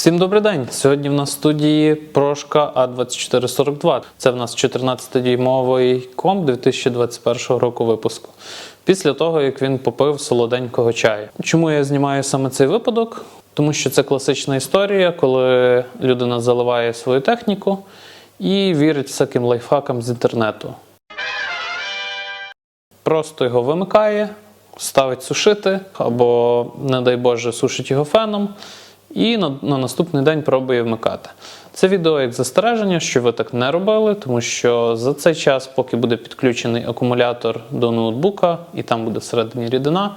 Всім добрий день! Сьогодні в нас в студії прошка А2442. Це в нас 14-дюймовий комп 2021 року випуску. Після того, як він попив солоденького чаю. Чому я знімаю саме цей випадок? Тому що це класична історія, коли людина заливає свою техніку і вірить всяким лайфхакам з інтернету. Просто його вимикає, ставить сушити, або, не дай Боже, сушить його феном, і на, на наступний день пробує вмикати. Це відео як застереження, що ви так не робили, тому що за цей час, поки буде підключений акумулятор до ноутбука, і там буде всередині рідина,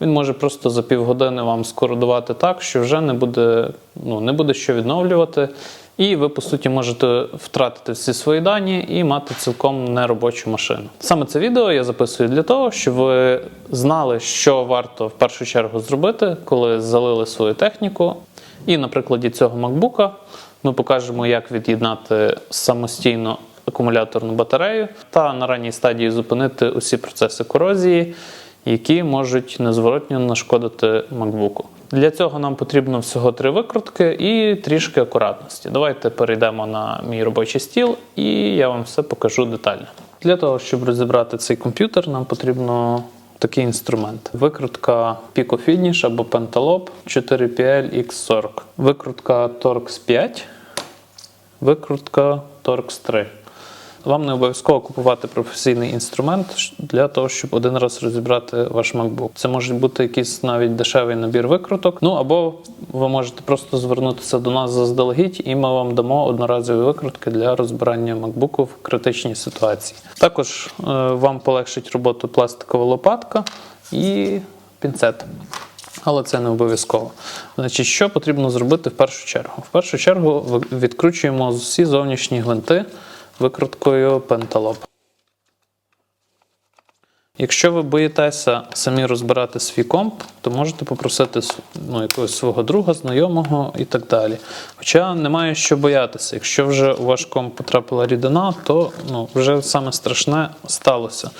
він може просто за півгодини вам скородувати так, що вже не буде, ну, не буде що відновлювати. І ви, по суті, можете втратити всі свої дані і мати цілком неробочу машину. Саме це відео я записую для того, щоб ви знали, що варто в першу чергу зробити, коли залили свою техніку. І на прикладі цього MacBook ми покажемо, як від'єднати самостійно акумуляторну батарею та на ранній стадії зупинити усі процеси корозії, які можуть незворотньо нашкодити MacBook. Для цього нам потрібно всього три викрутки і трішки акуратності. Давайте перейдемо на мій робочий стіл і я вам все покажу детально. Для того, щоб розібрати цей комп'ютер, нам потрібно такий інструмент. Викрутка Pico Finish або Pentalob 4PL X40. Викрутка Torx 5, викрутка Torx 3. Вам не обов'язково купувати професійний інструмент для того, щоб один раз розібрати ваш MacBook. Це може бути якийсь навіть дешевий набір викруток. Ну або ви можете просто звернутися до нас заздалегідь, і ми вам дамо одноразові викрутки для розбирання MacBook в критичній ситуації. Також е, вам полегшить роботу пластикова лопатка і пінцет. Але це не обов'язково. Значить, що потрібно зробити в першу чергу? В першу чергу відкручуємо всі зовнішні гвинти викруткою Pentalob. Якщо ви боїтеся самі розбирати свій комп, то можете попросити ну, якогось свого друга, знайомого і так далі. Хоча немає що боятися. Якщо вже у ваш комп потрапила рідина, то ну, вже саме страшне сталося.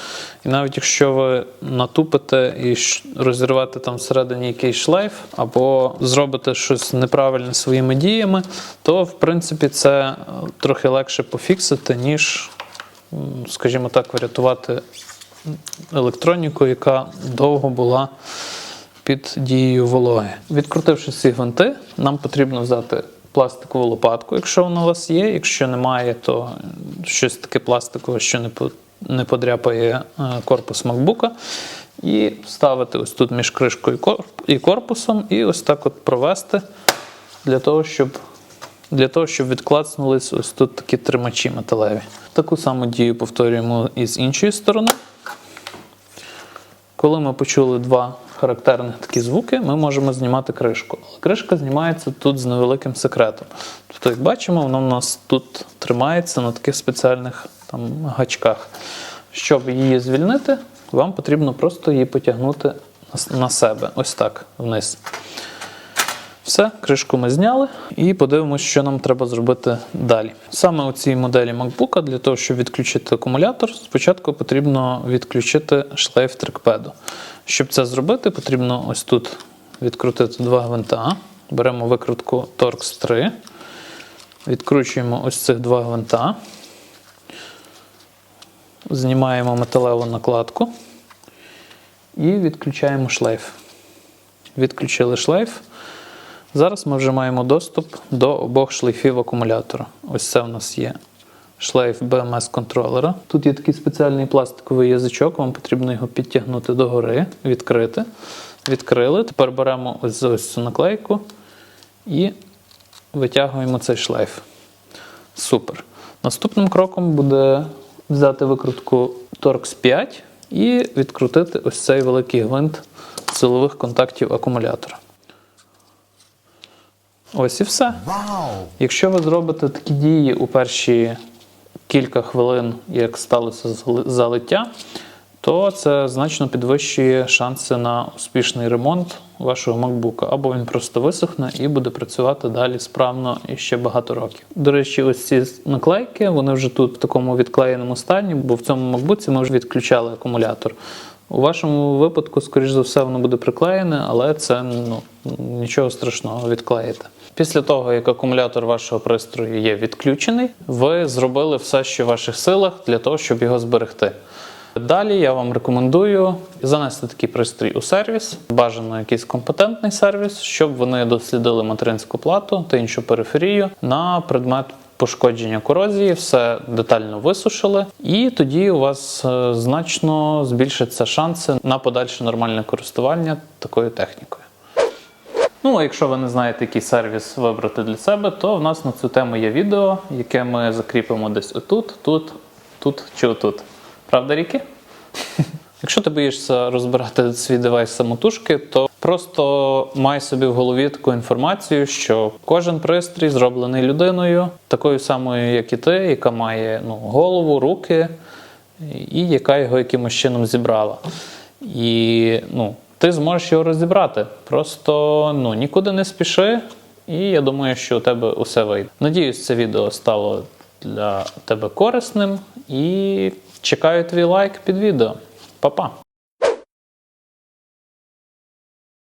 І навіть якщо ви натупите і розірвете там всередині якийсь шлейф, або зробите щось неправильне своїми діями, то в принципі це е, трохи легше пофіксити, ніж, скажімо так, врятувати електроніку, яка довго була під дією вологи. Відкрутивши ці гвинти, нам потрібно взяти пластикову лопатку, якщо вона у вас є. Якщо немає, то щось таке пластикове, що не подряпає е, корпус MacBook. І вставити ось тут між кришкою і корпусом, і ось так от провести для того, щоб для того, щоб відклацнулись ось тут такі тримачі металеві. Таку саму дію повторюємо і з іншої сторони. Коли ми почули два характерних такі звуки, ми можемо знімати кришку. Але кришка знімається тут з невеликим секретом. Тобто, як бачимо, воно в нас тут тримається на таких спеціальних там, гачках. Щоб її звільнити, вам потрібно просто її потягнути на себе, ось так, вниз. Все, кришку ми зняли і подивимося, що нам треба зробити далі. Саме у цій моделі MacBook для того, щоб відключити акумулятор, спочатку потрібно відключити шлейф трекпеду. Щоб це зробити, потрібно ось тут відкрутити два гвинта. Беремо викрутку Torx 3, відкручуємо ось цих два гвинта, знімаємо металеву накладку і відключаємо шлейф. Відключили шлейф. Зараз ми вже маємо доступ до обох шлейфів акумулятора. Ось це у нас є шлейф BMS контролера. Тут є такий спеціальний пластиковий язичок, вам потрібно його підтягнути догори, відкрити. Відкрили. Тепер беремо ось, ось цю наклейку і витягуємо цей шлейф. Супер. Наступним кроком буде взяти викрутку Torx 5 і відкрутити ось цей великий гвинт силових контактів акумулятора. Ось і все. Якщо ви зробите такі дії у перші кілька хвилин, як сталося зали- залиття, то це значно підвищує шанси на успішний ремонт вашого MacBook. Або він просто висохне і буде працювати далі справно і ще багато років. До речі, ось ці наклейки, вони вже тут в такому відклеєному стані, бо в цьому MacBook ми вже відключали акумулятор. У вашому випадку, скоріш за все, воно буде приклеєне, але це ну, нічого страшного, відклеїте. Після того, як акумулятор вашого пристрою є відключений, ви зробили все, що в ваших силах для того, щоб його зберегти. Далі я вам рекомендую занести такий пристрій у сервіс, бажано якийсь компетентний сервіс, щоб вони дослідили материнську плату та іншу периферію на предмет пошкодження корозії, все детально висушили, і тоді у вас е, значно збільшаться шанси на подальше нормальне користування такою технікою. Ну, а якщо ви не знаєте, який сервіс вибрати для себе, то в нас на цю тему є відео, яке ми закріпимо десь отут, тут, тут чи отут. Правда, Ріки? Якщо ти боїшся розбирати свій девайс самотужки, то просто май собі в голові таку інформацію, що кожен пристрій зроблений людиною, такою самою, як і ти, яка має ну, голову, руки, і яка його якимось чином зібрала. І ну, ти зможеш його розібрати. Просто ну, нікуди не спіши, і я думаю, що у тебе усе вийде. Надіюсь, це відео стало для тебе корисним і чекаю твій лайк під відео. Па-па!